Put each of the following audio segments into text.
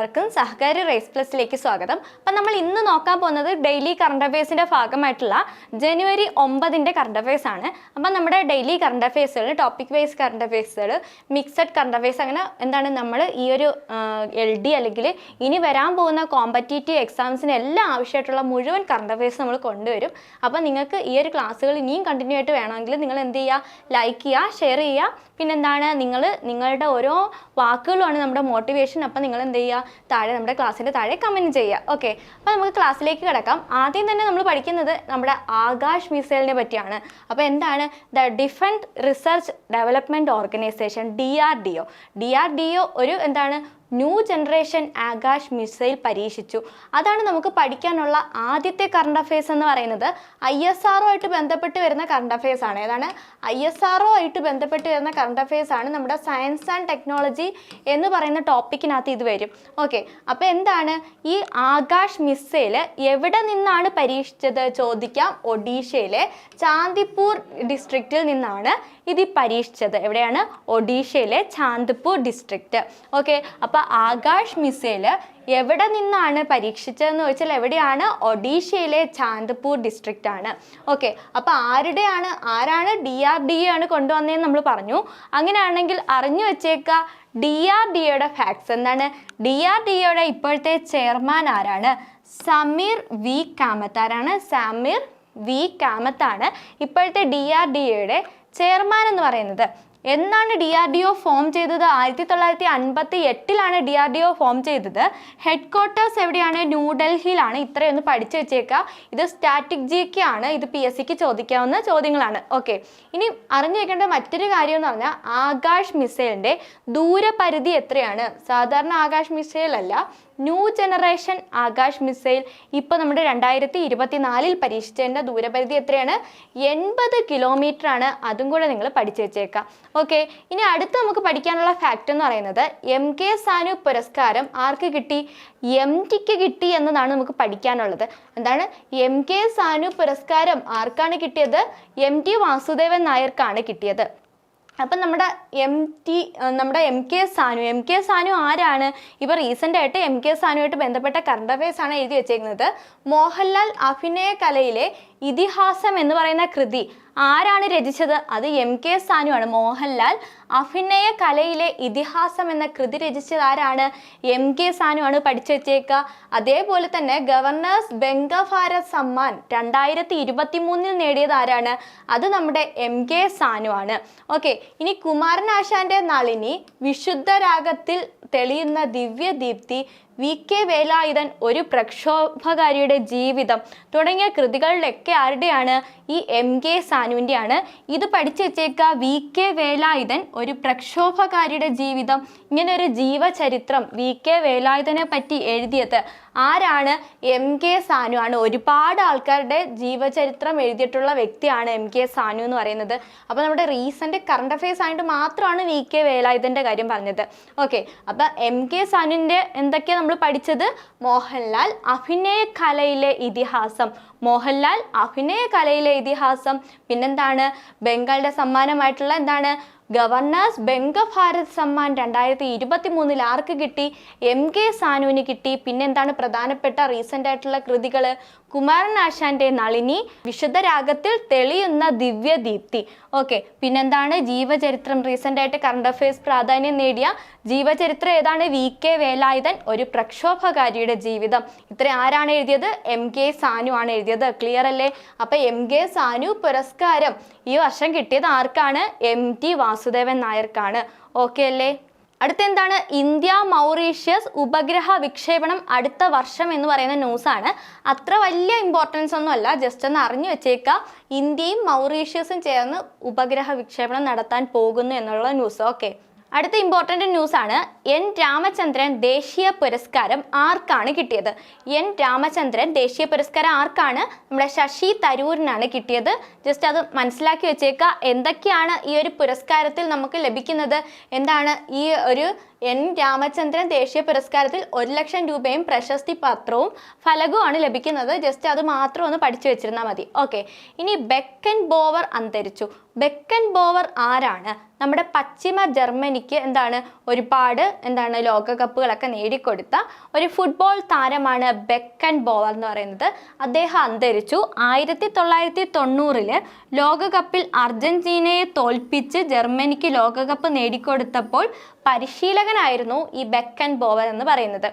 എല്ലാവർക്കും സഹകാരി റേസ് പ്ലസിലേക്ക് സ്വാഗതം. അപ്പം നമ്മൾ ഇന്ന് നോക്കാൻ പോകുന്നത് ഡെയിലി കറണ്ട് അഫയേഴ്സിന്റെ ഭാഗമായിട്ടുള്ള ജനുവരി ഒമ്പതിന്റെ കറണ്ട് അഫയേഴ്സ് ആണ്. അപ്പം നമ്മുടെ ഡെയിലി കറണ്ട് അഫയേഴ്സുകൾ ടോപ്പിക് വൈസ് കറണ്ട് അഫയേഴ്സുകൾ മിക്സഡ് കറണ്ട് അഫയേഴ്സ് അങ്ങനെ എന്താണ് നമ്മൾ ഈ ഒരു എൽ ഡി അല്ലെങ്കിൽ ഇനി വരാൻ പോകുന്ന കോമ്പറ്റേറ്റീവ് എക്സാംസിന് എല്ലാം ആവശ്യമായിട്ടുള്ള മുഴുവൻ കറണ്ട് അഫയേഴ്സ് നമ്മൾ കൊണ്ടുവരും. അപ്പം നിങ്ങൾക്ക് ഈ ഒരു ക്ലാസ്സുകൾ ഇനിയും കണ്ടിന്യൂ ആയിട്ട് വേണമെങ്കിൽ നിങ്ങൾ എന്ത് ചെയ്യുക? ലൈക്ക് ചെയ്യുക ഷെയർ ചെയ്യുക. പിന്നെന്താണ് നിങ്ങൾ നിങ്ങളുടെ ഓരോ വാക്കുകളുമാണ് നമ്മുടെ മോട്ടിവേഷൻ അപ്പം നിങ്ങൾ എന്ത് ചെയ്യുക? താഴെ നമ്മുടെ ക്ലാസ്സിന്റെ താഴെ കമന്റ് ചെയ്യുക. ഓക്കെ അപ്പോൾ നമുക്ക് ക്ലാസ്സിലേക്ക് കിടക്കാം. ആദ്യം തന്നെ നമ്മൾ പഠിക്കുന്നത് നമ്മുടെ ആകാശ് മിസൈലിനെ പറ്റിയാണ്. അപ്പോൾ എന്താണ്? The defence research development organisation D R D ഒരു എന്താണ്? ന്യൂ ജനറേഷൻ ആകാശ് മിസൈൽ പരീക്ഷിച്ചു. അതാണ് നമുക്ക് പഠിക്കാനുള്ള ആദ്യത്തെ കറണ്ട് അഫയേഴ്സ് എന്ന് പറയുന്നത് ഐ എസ് ആർ ആയിട്ട് ബന്ധപ്പെട്ട് വരുന്ന കറണ്ട് അഫയേഴ്സ് ആണ്. ഏതാണ്? ഐ എസ് ആർ ആയിട്ട് ബന്ധപ്പെട്ട് വരുന്ന കറണ്ട് അഫയേഴ്സ് ആണ് നമ്മുടെ സയൻസ് ആൻഡ് ടെക്നോളജി എന്ന് പറയുന്ന ടോപ്പിക്കിനകത്ത് ഇത് വരും. ഓക്കെ അപ്പോൾ എന്താണ്? ഈ ആകാശ് മിസൈൽ എവിടെ നിന്നാണ് പരീക്ഷിച്ചത്? ചോദിക്കാം. ഒഡീഷയിലെ ചാന്ദിപ്പൂർ ഡിസ്ട്രിക്റ്റിൽ നിന്നാണ് ഇത് പരീക്ഷിച്ചത്. എവിടെയാണ്? ഒഡീഷയിലെ ചാന്ദിപ്പൂർ ഡിസ്ട്രിക്റ്റ് ഓക്കെ അപ്പോൾ ആകാശ് മിസൈൽ എവിടെ നിന്നാണ് പരീക്ഷിച്ചതെന്ന് ചോദിച്ചാൽ എവിടെയാണ്? ഒഡീഷയിലെ ചാന്ദ്പൂർ ഡിസ്ട്രിക്റ്റ് ആണ്. ഓക്കെ അപ്പോൾ ആരുടെയാണ് ആരാണ് ഡി ആർ ഡി ആണ് കൊണ്ടുവന്നതെന്ന് നമ്മൾ പറഞ്ഞു. അങ്ങനെയാണെങ്കിൽ അറിഞ്ഞു വെച്ചേക്ക ഡി ആർ ഡി ഒയുടെ ഫാക്ട്സ് എന്താണ്? ഡി ആർ ഡി ഒയുടെ ഇപ്പോഴത്തെ ചെയർമാൻ ആരാണ്? സമീർ വി കാമത്ത് ആരാണ് സമീർ വി കാമത്താണ് ഇപ്പോഴത്തെ ഡി ആർ ഡി ഒയുടെ ചെയർമാൻ എന്ന് പറയുന്നത്. എന്നാണ് D R D O form ചെയ്തത്? ആയിരത്തി തൊള്ളായിരത്തി അൻപത്തി എട്ടിലാണ് D R D O form ചെയ്തത്. ഹെഡ് ക്വാർട്ടേഴ്സ് എവിടെയാണ്? ന്യൂഡൽഹിയിലാണ് ഇത്രയൊന്ന് പഠിച്ചു വെച്ചേക്കുക ഇത് സ്റ്റാറ്റിക് ജി കെ ആണ്. ഇത് പി എസ് സിക്ക് ചോദിക്കാവുന്ന ചോദ്യങ്ങളാണ്. ഓക്കെ ഇനി അറിഞ്ഞു വെക്കേണ്ട മറ്റൊരു കാര്യം എന്ന് പറഞ്ഞാൽ ആകാശ് മിസൈലിന്റെ ദൂരപരിധി എത്രയാണ്? സാധാരണ ആകാശ് മിസൈലല്ല. ന്യൂ ജനറേഷൻ ആകാശ് മിസൈൽ ഇപ്പോൾ നമ്മുടെ രണ്ടായിരത്തി ഇരുപത്തിനാലിൽ പരീക്ഷിച്ചതിന്റെ ദൂരപരിധി എത്രയാണ്? എൺപത് കിലോമീറ്റർ ആണ്. അതും കൂടെ നിങ്ങൾ പഠിച്ചു വെച്ചേക്കാം. ഓക്കെ ഇനി അടുത്ത് നമുക്ക് പഠിക്കാനുള്ള ഫാക്റ്റ് എന്ന് പറയുന്നത് എം കെ സാനു പുരസ്കാരം ആർക്ക് കിട്ടി? എം ടിക്ക് കിട്ടി എന്നതാണ് നമുക്ക് പഠിക്കാനുള്ളത്. എന്താണ്? എം കെ സാനു പുരസ്കാരം ആർക്കാണ് കിട്ടിയത്? എം ടി വാസുദേവൻ നായർക്കാണ് കിട്ടിയത്. അപ്പം നമ്മുടെ എം ടി നമ്മുടെ M K Sanu. M K Sanu ആരാണ്? ഇപ്പോൾ റീസെന്റ് ആയിട്ട് എം കെ സാനുമായിട്ട് ബന്ധപ്പെട്ട കറണ്ട് അഫയേഴ്സാണ് എഴുതി വെച്ചേക്കുന്നത്. മോഹൻലാൽ അഭിനയ കലയിലെ ഇതിഹാസം എന്ന് പറയുന്ന കൃതി ആരാണ് രചിച്ചത്? അത് എം കെ സാനു ആണ്. മോഹൻലാൽ അഭിനയ കലയിലെ ഇതിഹാസം എന്ന കൃതി രചിച്ചത് ആരാണ്? എം കെ സാനു ആണ് പഠിച്ചു വെച്ചേക്കുക അതേപോലെ തന്നെ ഗവർണേഴ്സ് ബംഗഭാരത് സമ്മാൻ രണ്ടായിരത്തി ഇരുപത്തി മൂന്നിൽ നേടിയത് ആരാണ്? അത് നമ്മുടെ എം കെ സാനു ആണ്. ഓക്കെ ഇനി കുമാരനാശാന്റെ നളിനി വിശുദ്ധ രാഗത്തിൽ തെളിയുന്ന ദിവ്യദീപ്തി വി കെ വേലായുധൻ ഒരു പ്രക്ഷോഭകാരിയുടെ ജീവിതം തുടങ്ങിയ കൃതികളിലൊക്കെ ആരുടെയാണ് ഈ എം കെ സാനുവിന്റെയാണ്. ഇത് പഠിച്ചു വെച്ചേക്ക വി കെ വേലായുധൻ ഒരു പ്രക്ഷോഭകാരിയുടെ ജീവിതം. ഇങ്ങനെ ഒരു ജീവചരിത്രം വി കെ വേലായുധനെ പറ്റി എഴുതിയത്. ആരാണ് എം കെ സാനു ആണ്. ഒരുപാട് ആൾക്കാരുടെ ജീവചരിത്രം എഴുതിയിട്ടുള്ള വ്യക്തിയാണ് എം കെ സാനു എന്ന് പറയുന്നത്. അപ്പോൾ നമ്മുടെ റീസെന്റ് കറണ്ട് അഫയേഴ്സ് ആയിട്ട് മാത്രമാണ് വി കെ വേലായുധന്റെ കാര്യം പറഞ്ഞത്. ഓക്കെ. അപ്പോൾ എം കെ സാനുവിന്റെ എന്തൊക്കെയാണ് നമ്മൾ പഠിച്ചത് മോഹൻലാൽ അഭിനയ കലയിലെ ഇതിഹാസം. മോഹൻലാൽ അഭിനയ കലയിലെ ഇതിഹാസം. പിന്നെന്താണ്? ബംഗാളിന്റെ സമ്മാനമായിട്ടുള്ള എന്താണ്? ഗവർണേഴ്സ് ബംഗഭാരത് സമ്മാൻ രണ്ടായിരത്തി ഇരുപത്തി മൂന്നിൽ ആർക്ക് കിട്ടി? എം കെ സാനുവിന് കിട്ടി. പിന്നെന്താണ് പ്രധാനപ്പെട്ട റീസെന്റ് ആയിട്ടുള്ള കൃതികൾ? കുമാരൻ ആശാന്റെ നളിനി വിശുദ്ധ രാഗത്തിൽ തെളിയുന്ന ദിവ്യദീപ്തി. ഓക്കെ പിന്നെന്താണ്? ജീവചരിത്രം റീസെന്റ് ആയിട്ട് കറണ്ട് അഫയേഴ്സ് പ്രാധാന്യം നേടിയ ജീവചരിത്രം ഏതാണ്? വി കെ വേലായുധൻ ഒരു പ്രക്ഷോഭകാരിയുടെ ജീവിതം. ഇത്ര ആരാണ് എഴുതിയത്? എം കെ സാനു ആണ് എഴുതിയത്. ക്ലിയർ അല്ലേ? അപ്പൊ എം കെ സാനു പുരസ്കാരം ഈ വർഷം കിട്ടിയത് ആർക്കാണ്? എം ടി വാസുദേവൻ നായർക്കാണ്. ഓക്കെ അല്ലേ? അടുത്ത എന്താണ് ഇന്ത്യ മൗറീഷ്യസ് ഉപഗ്രഹ വിക്ഷേപണം അടുത്ത വർഷം എന്ന് പറയുന്ന ന്യൂസാണ് അത്ര വലിയ ഇമ്പോർട്ടൻസ് ഒന്നും അല്ല. ജസ്റ്റ് ഒന്ന് അറിഞ്ഞു വെച്ചേക്കുക ഇന്ത്യയും മൗറീഷ്യസും ചേർന്ന് ഉപഗ്രഹ വിക്ഷേപണം നടത്താൻ പോകുന്നു എന്നുള്ള ന്യൂസ് ഓക്കെ അടുത്ത ഇമ്പോർട്ടന്റ് ന്യൂസ് ആണ്. എൻ രാമചന്ദ്രൻ ദേശീയ പുരസ്കാരം ആർക്കാണ് കിട്ടിയത്? എൻ രാമചന്ദ്രൻ ദേശീയ പുരസ്കാരം ആർക്കാണ്? നമ്മുടെ ശശി തരൂരിനാണ് കിട്ടിയത്. ജസ്റ്റ് അത് മനസ്സിലാക്കി വെച്ചേക്കുക എന്തൊക്കെയാണ് ഈ ഒരു പുരസ്കാരത്തിൽ നമുക്ക് ലഭിക്കുന്നത്? എന്താണ് ഈ ഒരു എൻ രാമചന്ദ്രൻ ദേശീയ പുരസ്കാരത്തിൽ ഒരു ലക്ഷം രൂപയും പ്രശസ്തി പത്രവും ഫലകവുമാണ് ലഭിക്കുന്നത്. ജസ്റ്റ് അത് മാത്രം ഒന്ന് പഠിച്ചു വെച്ചിരുന്നാൽ മതി. ഓക്കെ ഇനി ബെക്കൻ ബോവർ അന്തരിച്ചു. ബെക്കൻ ബോവർ ആരാണ്? നമ്മുടെ പശ്ചിമ ജർമ്മനിക്ക് എന്താണ്? ഒരുപാട് എന്താണ് ലോകകപ്പുകളൊക്കെ നേടിക്കൊടുത്ത ഒരു ഫുട്ബോൾ താരമാണ് ബെക്കൻ ബോവർ എന്ന് പറയുന്നത്. അദ്ദേഹം അന്തരിച്ചു. ആയിരത്തി തൊള്ളായിരത്തി തൊണ്ണൂറിൽ ലോകകപ്പിൽ അർജന്റീനയെ തോൽപ്പിച്ച് ജർമ്മനിക്ക് ലോകകപ്പ് നേടിക്കൊടുത്തപ്പോൾ പരിശീലകനായിരുന്നു ഈ ബെക്കൻ ബോവർ എന്ന് പറയുന്നത്.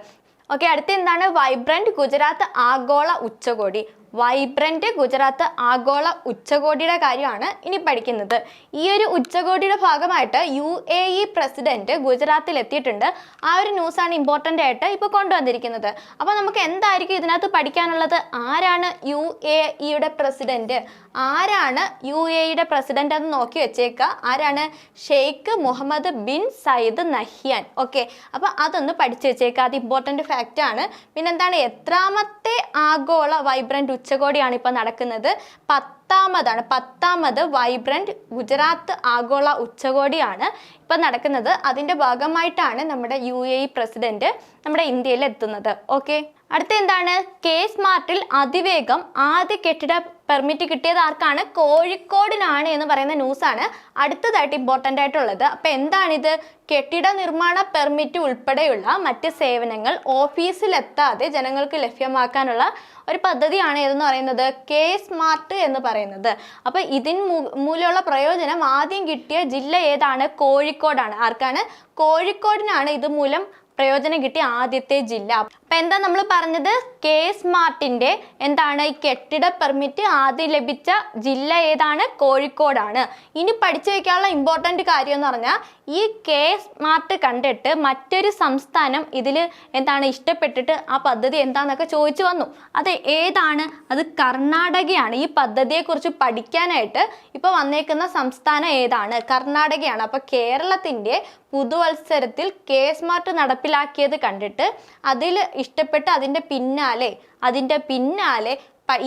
ഓക്കെ അടുത്ത എന്താണ്? വൈബ്രന്റ് ഗുജറാത്ത് ആഗോള ഉച്ചകോടി. വൈബ്രന്റ് ഗുജറാത്ത് ആഗോള ഉച്ചകോടിയുടെ കാര്യമാണ് ഇനി പഠിക്കുന്നത്. ഈ ഒരു ഉച്ചകോടിയുടെ ഭാഗമായിട്ട് യു എ ഇ പ്രസിഡന്റ് ഗുജറാത്തിൽ എത്തിയിട്ടുണ്ട്. ആ ഒരു ന്യൂസാണ് ഇമ്പോർട്ടന്റ് ആയിട്ട് ഇപ്പോൾ കൊണ്ടുവന്നിരിക്കുന്നത്. അപ്പോൾ നമുക്ക് എന്തായിരിക്കും ഇതിനകത്ത് പഠിക്കാനുള്ളത്? ആരാണ് യു എ ഇയുടെ പ്രസിഡന്റ്? ആരാണ് യു എ ഇയുടെ പ്രസിഡന്റ് എന്ന് നോക്കി വെച്ചേക്കുക ആരാണ്? Sheikh Mohammed bin Zayed Nahyan. Okay. അപ്പോൾ അതൊന്ന് പഠിച്ചു വെച്ചേക്കുക അത് ഇമ്പോർട്ടന്റ് ഫാക്റ്റ് ആണ്. പിന്നെന്താണ്? എത്രാമത്തെ ആഗോള വൈബ്രന്റ് ഉച്ചകോടിയാണ് ഇപ്പോൾ നടക്കുന്നത്. പത്താമതാണ് പത്താമത് വൈബ്രന്റ് ഗുജറാത്ത് ആഗോള ഉച്ചകോടിയാണ് ഇപ്പോൾ നടക്കുന്നത്. അതിന്റെ ഭാഗമായിട്ടാണ് നമ്മുടെ യു എ പ്രസിഡന്റ് നമ്മുടെ ഇന്ത്യയിൽ എത്തുന്നത്. ഓക്കെ? അടുത്ത എന്താണ്? കെ സ്മാർട്ടിൽ അതിവേഗം ആദ്യ കെട്ടിട പെർമിറ്റ് കിട്ടിയത് ആർക്കാണ്? കോഴിക്കോടിനാണ് എന്ന് പറയുന്ന ന്യൂസാണ് അടുത്തതായിട്ട് ഇമ്പോർട്ടന്റ് ആയിട്ടുള്ളത് അപ്പോൾ എന്താണിത്? കെട്ടിട നിർമ്മാണ പെർമിറ്റ് ഉൾപ്പെടെയുള്ള മറ്റ് സേവനങ്ങൾ ഓഫീസിലെത്താതെ ജനങ്ങൾക്ക് ലഭ്യമാക്കാനുള്ള ഒരു പദ്ധതിയാണ് ഏതെന്ന് പറയുന്നത്? കെ സ്മാർട്ട് എന്ന് പറയുന്നത്. അപ്പോൾ ഇതിന് മൂലമുള്ള പ്രയോജനം ആദ്യം കിട്ടിയ ജില്ല ഏതാണ്? കോഴിക്കോടാണ്. ആർക്കാണ്? കോഴിക്കോടിനാണ് ഇത് മൂലം പ്രയോജനം കിട്ടിയ ആദ്യത്തെ ജില്ല. അപ്പൊ എന്താ നമ്മൾ പറഞ്ഞത്? കെ എസ് മാർട്ടിന്റെ എന്താണ് ഈ കെട്ടിട പെർമിറ്റ് ആദ്യം ലഭിച്ച ജില്ല ഏതാണ്? കോഴിക്കോടാണ്. ഇനി പഠിച്ചു വെക്കാനുള്ള ഇമ്പോർട്ടന്റ് കാര്യം എന്ന് പറഞ്ഞാൽ ഈ കെ എസ് മാർട്ട് കണ്ടിട്ട് മറ്റൊരു സംസ്ഥാനം ഇതിൽ എന്താണ് ഇഷ്ടപ്പെട്ടിട്ട് ആ പദ്ധതി എന്താണെന്നൊക്കെ ചോദിച്ചു വന്നു. അത് ഏതാണ്? അത് കർണാടകയാണ്. ഈ പദ്ധതിയെക്കുറിച്ച് പഠിക്കാനായിട്ട് ഇപ്പോൾ വന്നേക്കുന്ന സംസ്ഥാനം ഏതാണ്? കർണാടകയാണ്. അപ്പോൾ കേരളത്തിന്റെ പുതുവത്സരത്തിൽ കെ എസ് മാർട്ട് നടപ്പിലാക്കിയത് കണ്ടിട്ട് അതിൽ ഇഷ്ടപ്പെട്ട് അതിന്റെ പിന്നാലെ അതിന്റെ പിന്നാലെ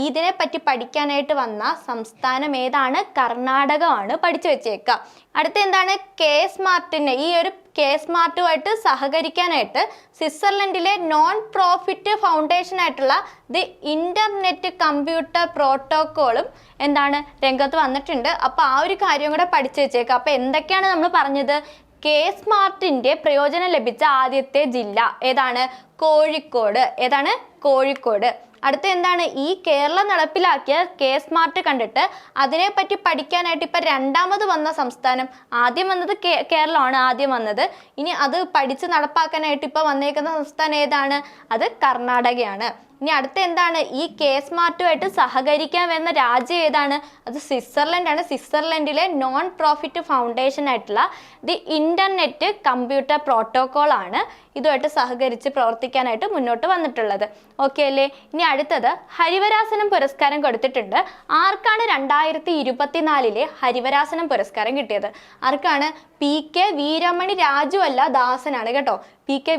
ഇതിനെ പറ്റി പഠിക്കാനായിട്ട് വന്ന സംസ്ഥാനം ഏതാണ്? കർണാടകമാണ് പഠിച്ചു വെച്ചേക്കുക അടുത്ത എന്താണ് കെ എസ് സ്മാർട്ടിനെ ഈ ഒരു കെ എസ് മാർട്ടുമായിട്ട് സഹകരിക്കാനായിട്ട് സ്വിറ്റ്സർലൻഡിലെ നോൺ പ്രോഫിറ്റ് ഫൗണ്ടേഷൻ ആയിട്ടുള്ള ദി ഇന്റർനെറ്റ് കമ്പ്യൂട്ടർ പ്രോട്ടോക്കോളും എന്താണ് രംഗത്ത് വന്നിട്ടുണ്ട്. അപ്പോൾ ആ ഒരു കാര്യം കൂടെ പഠിച്ചു വെച്ചേക്കുക അപ്പോൾ എന്തൊക്കെയാണ് നമ്മൾ പറഞ്ഞത്? കെ സ്മാർട്ടിന്റെ പ്രയോജനം ലഭിച്ച ആദ്യത്തെ ജില്ല ഏതാണ്? കോഴിക്കോട്. ഏതാണ്? കോഴിക്കോട്. അടുത്ത എന്താണ്? ഈ കേരളം നടപ്പിലാക്കിയ കെ സ്മാർട്ട് കണ്ടിട്ട് അതിനെപ്പറ്റി പഠിക്കാനായിട്ട് ഇപ്പം രണ്ടാമത് വന്ന സംസ്ഥാനം. ആദ്യം വന്നത് കേ കേരളമാണ് ആദ്യം വന്നത്. ഇനി അത് പഠിച്ച് നടപ്പാക്കാനായിട്ട് ഇപ്പോൾ വന്നേക്കുന്ന സംസ്ഥാനം ഏതാണ്? അത് കർണാടകയാണ്. ഇനി അടുത്ത എന്താണ്? ഈ കെ സ്മാർട്ടുമായിട്ട് വരുന്ന രാജ്യം ഏതാണ്? അത് സ്വിറ്റ്സർലൻഡ് ആണ് സ്വിറ്റ്സർലൻഡിലെ നോൺ പ്രോഫിറ്റ് ഫൗണ്ടേഷൻ ആയിട്ടുള്ള ദി ഇന്റർനെറ്റ് കമ്പ്യൂട്ടർ പ്രോട്ടോകോൾ ആണ് ഇതുമായിട്ട് സഹകരിച്ച് പ്രവർത്തിക്കാനായിട്ട് മുന്നോട്ട് വന്നിട്ടുള്ളത്. ഓക്കെ അല്ലേ? ഇനി അടുത്തത് ഹരിവരാസനം പുരസ്കാരം കൊടുത്തിട്ടുണ്ട്. ആർക്കാണ് രണ്ടായിരത്തി ഇരുപത്തിനാലിലെ ഹരിവരാസനം പുരസ്കാരം കിട്ടിയത്? ആർക്കാണ്? പി കെ വീരമണി രാജു അല്ല ദാസനാണ് കേട്ടോ. പി കെ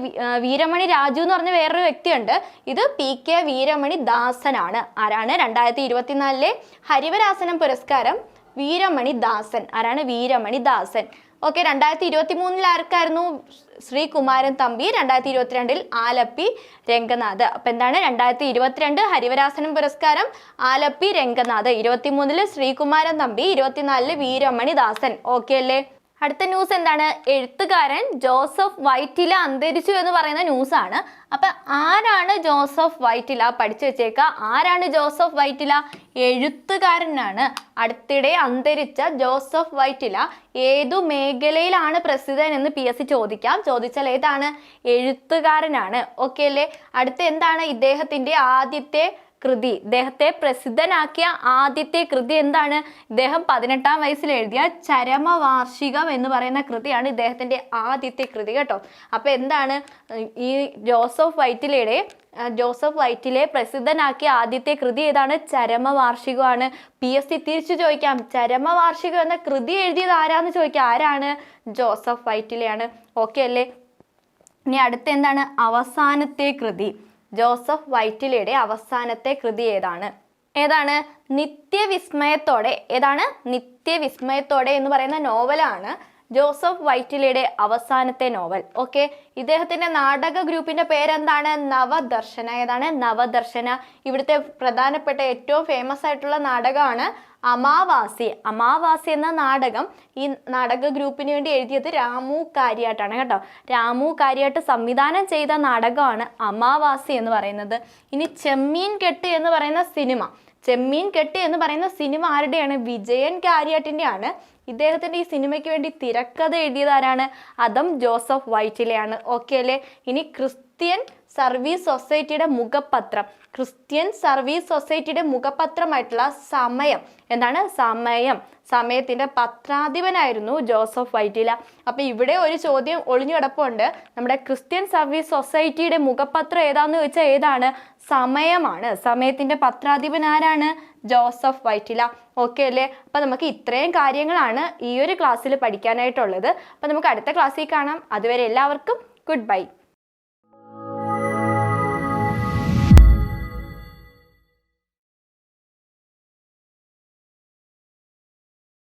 വീരമണി രാജു എന്ന് പറഞ്ഞ വേറൊരു വ്യക്തിയുണ്ട്. ഇത് പി കെ വീരമണി ദാസനാണ്. ആരാണ്? രണ്ടായിരത്തി ഇരുപത്തിനാലിലെ ഹരിവരാസനം പുരസ്കാരം വീരമണി ദാസൻ. ആരാണ്? വീരമണി ദാസൻ. ഓക്കെ രണ്ടായിരത്തി ഇരുപത്തി മൂന്നിൽ ആർക്കായിരുന്നു? ശ്രീകുമാരൻ തമ്പി രണ്ടായിരത്തി ഇരുപത്തിരണ്ടിൽ ആലപ്പി രംഗനാഥ്. അപ്പം എന്താണ്? രണ്ടായിരത്തി ഇരുപത്തിരണ്ട് ഹരിവരാസനം പുരസ്കാരം ആലപ്പി രംഗനാഥ്. ഇരുപത്തിമൂന്നിൽ ശ്രീകുമാരൻ തമ്പി ഇരുപത്തിനാലിൽ വീരമണി ദാസൻ. ഓക്കെ അല്ലേ? അടുത്ത ന്യൂസ് എന്താണ്? എഴുത്തുകാരൻ ജോസഫ് വൈറ്റില അന്തരിച്ചു എന്ന് പറയുന്ന ന്യൂസ് ആണ്. അപ്പൊ ആരാണ് ജോസഫ് വൈറ്റില പഠിച്ചു വെച്ചേക്ക? ആരാണ് ജോസഫ് വൈറ്റില? എഴുത്തുകാരനാണ്. അടുത്തിടെ അന്തരിച്ച ജോസഫ് വൈറ്റില ഏതു മേഖലയിലാണ് പ്രസിദ്ധൻ എന്ന് പി എസ് സി ചോദിക്കാം. ചോദിച്ചാൽ ഏതാണ്? എഴുത്തുകാരനാണ്. ഓക്കെ അല്ലേ? അടുത്ത എന്താണ് ഇദ്ദേഹത്തിന്റെ ആദ്യത്തെ കൃതി. ഇദ്ദേഹത്തെ പ്രസിദ്ധനാക്കിയ ആദ്യത്തെ കൃതി എന്താണ്? ഇദ്ദേഹം പതിനെട്ടാം വയസ്സിൽ എഴുതിയ ചരമവാർഷികം എന്ന് പറയുന്ന കൃതിയാണ് ഇദ്ദേഹത്തിന്റെ ആദ്യത്തെ കൃതി കേട്ടോ. അപ്പോൾ എന്താണ്? ഈ ജോസഫ് വൈറ്റിലയുടെ ജോസഫ് വൈറ്റിലെ പ്രസിദ്ധനാക്കിയ ആദ്യത്തെ കൃതി ഏതാണ്? ചരമവാർഷികമാണ്. പി. എസ്. സി തിരിച്ചു ചോദിക്കാം. ചരമവാർഷികം എന്ന കൃതി എഴുതിയത് ആരാന്ന് ചോദിക്കാം. ആരാണ്? ജോസഫ് വൈറ്റിലെയാണ്. ഓക്കെ അല്ലേ? ഇനി അടുത്ത എന്താണ്? അവസാനത്തെ കൃതി. ജോസഫ് വൈറ്റിലയുടെ അവസാനത്തെ കൃതി ഏതാണ്? ഏതാണ്? നിത്യവിസ്മയത്തോടെ. ഏതാണ്? നിത്യവിസ്മയത്തോടെ എന്ന് പറയുന്ന നോവലാണ് ജോസഫ് വൈറ്റിലയുടെ അവസാനത്തെ നോവൽ. ഓക്കെ? ഇദ്ദേഹത്തിന്റെ നാടക ഗ്രൂപ്പിന്റെ പേരെന്താണ്? നവദർശന. ഏതാണ്? നവദർശന. ഇവിടുത്തെ പ്രധാനപ്പെട്ട ഏറ്റവും ഫേമസ് ആയിട്ടുള്ള നാടകമാണ് അമാവാസി. അമാവാസി എന്ന നാടകം ഈ നാടക ഗ്രൂപ്പിന് വേണ്ടി എഴുതിയത് രാമു കാര്യാട്ടാണ് കേട്ടോ. രാമു കാര്യാട്ട് സംവിധാനം ചെയ്ത നാടകമാണ് അമാവാസി എന്ന് പറയുന്നത്. ഇനി ചെമ്മീൻ കെട്ട് എന്ന് പറയുന്ന സിനിമ. ചെമ്മീൻ കെട്ട് എന്ന് പറയുന്ന സിനിമ ആരുടെയാണ്? വിജയൻ കാര്യാട്ടിന്റെ ആണ് ഇദ്ദേഹത്തിന്റെ ഈ സിനിമയ്ക്ക് വേണ്ടി തിരക്കഥ എഴുതിയതാരാണ് അതം ജോസഫ് വൈറ്റിലെയാണ്. ഓക്കെ അല്ലേ? ഇനി ക്രിസ്ത്യൻ സർവീസ് സൊസൈറ്റിയുടെ മുഖപത്രം. ക്രിസ്ത്യൻ സർവീസ് സൊസൈറ്റിയുടെ മുഖപത്രമായിട്ടുള്ള സമയം. എന്താണ്? സമയം. സമയത്തിന്റെ പത്രാധിപനായിരുന്നു ജോസഫ് വൈറ്റില. അപ്പോൾ ഇവിടെ ഒരു ചോദ്യം ഒളിഞ്ഞു കിടപ്പുണ്ട്. നമ്മുടെ ക്രിസ്ത്യൻ സർവീസ് സൊസൈറ്റിയുടെ മുഖപത്രം ഏതാന്ന് ചോദിച്ചാൽ ഏതാണ്? സമയമാണ്. സമയത്തിന്റെ പത്രാധിപൻ ആരാണ്? ജോസഫ് വൈറ്റില. ഓക്കെ അല്ലേ? അപ്പം നമുക്ക് ഇത്രയും കാര്യങ്ങളാണ് ഈ ഒരു ക്ലാസ്സിൽ പഠിക്കാനായിട്ടുള്ളത്. അപ്പം നമുക്ക് അടുത്ത ക്ലാസ്സിൽ കാണാം. അതുവരെ എല്ലാവർക്കും ഗുഡ് ബൈ.